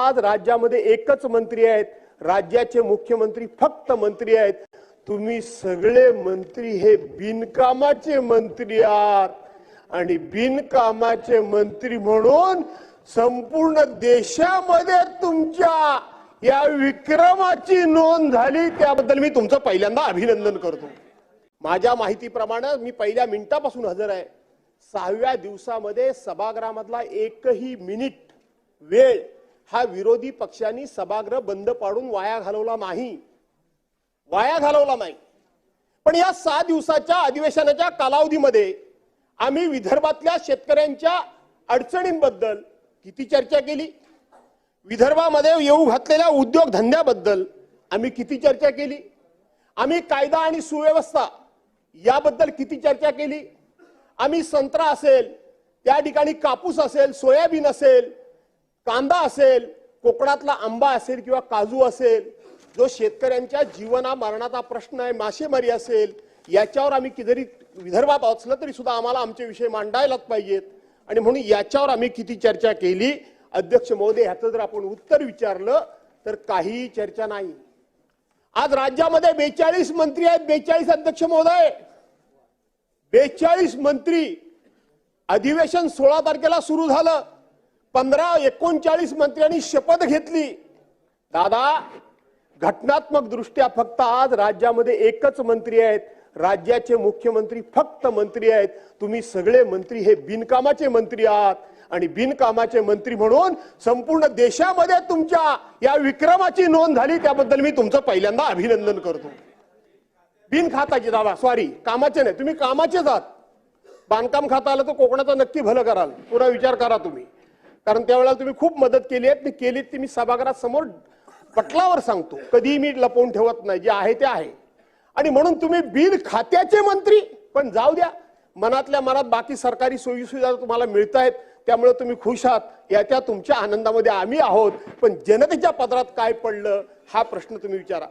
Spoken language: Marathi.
आज राज्यामध्ये एकच मंत्री आहेत. राज्याचे मुख्यमंत्री फक्त मंत्री आहेत. तुम्ही सगळे मंत्री हे बिनकामाचे मंत्री आहात. आणि बिनकामाचे मंत्री म्हणून संपूर्ण देशामध्ये तुमच्या या विक्रमाची नोंद झाली. त्याबद्दल मी तुमचं पहिल्यांदा अभिनंदन करतो. माझ्या माहितीप्रमाणे मी पहिल्या मिनिटापासून हजर आहे. सहाव्या दिवसामध्ये सभागृहामधला एकही मिनिट वेळ हा विरोधी पक्षांनी सभागृह बंद पाडून वाया घालवला नाही. वाया घालवला नाही. पण या सहा दिवसाच्या अधिवेशनाच्या कालावधीमध्ये आम्ही विदर्भातल्या शेतकऱ्यांच्या अडचणींबद्दल किती चर्चा केली? विदर्भामध्ये येऊ घातलेल्या उद्योगधंद्याबद्दल आम्ही किती चर्चा केली? आम्ही कायदा आणि सुव्यवस्था याबद्दल किती चर्चा केली? आम्ही संत्रा असेल त्या ठिकाणी कापूस असेल सोयाबीन असेल कांदा असेल कोकणातला आंबा असेल किंवा काजू असेल जो शेतकऱ्यांच्या जीवना मरणाचा प्रश्न आहे मासेमारी असेल याच्यावर आम्ही किती विदर्भात असलं तरी सुद्धा आम्हाला आमचे विषय मांडायलाच पाहिजेत. आणि म्हणून याच्यावर आम्ही किती चर्चा केली अध्यक्ष महोदय ह्याचं जर आपण उत्तर विचारलं तर काहीही चर्चा नाही. आज राज्यामध्ये बेचाळीस मंत्री आहेत बेचाळीस अध्यक्ष महोदय. बेचाळीस मंत्री. अधिवेशन सोळा तारखेला सुरू झालं. पंधरा एकोणचाळीस मंत्र्यांनी शपथ घेतली. दादा घटनात्मक दृष्ट्या फक्त आज राज्यामध्ये एकच मंत्री आहेत. राज्याचे मुख्यमंत्री फक्त मंत्री आहेत. तुम्ही सगळे मंत्री हे बिनकामाचे मंत्री आहात. आणि बिनकामाचे मंत्री म्हणून संपूर्ण देशामध्ये तुमच्या या विक्रमाची नोंद झाली. त्याबद्दल मी तुमचं पहिल्यांदा अभिनंदन करतो. बिन खाताचे दादा सॉरी कामाचे नाही. तुम्ही कामाचेच आहात. बांधकाम खाता आलं तर कोकणाचं नक्की भलं कराल. पुरा विचार करा तुम्ही. कारण त्यावेळेला तुम्ही खूप मदत केली आहे. ती केलीत ती मी सभागृहासमोर पटलावर सांगतो. कधीही मी लपवून ठेवत नाही. जे आहे ते आहे. आणि म्हणून तुम्ही बिन खात्याचे मंत्री. पण जाऊ द्या. मनातल्या मनात बाकी सरकारी सोयीसुविधा तुम्हाला मिळत आहेत. त्यामुळे तुम्ही खुश आहात. याच्या तुमच्या आनंदामध्ये आम्ही आहोत. पण जनतेच्या पदरात काय पडलं हा प्रश्न तुम्ही विचारा.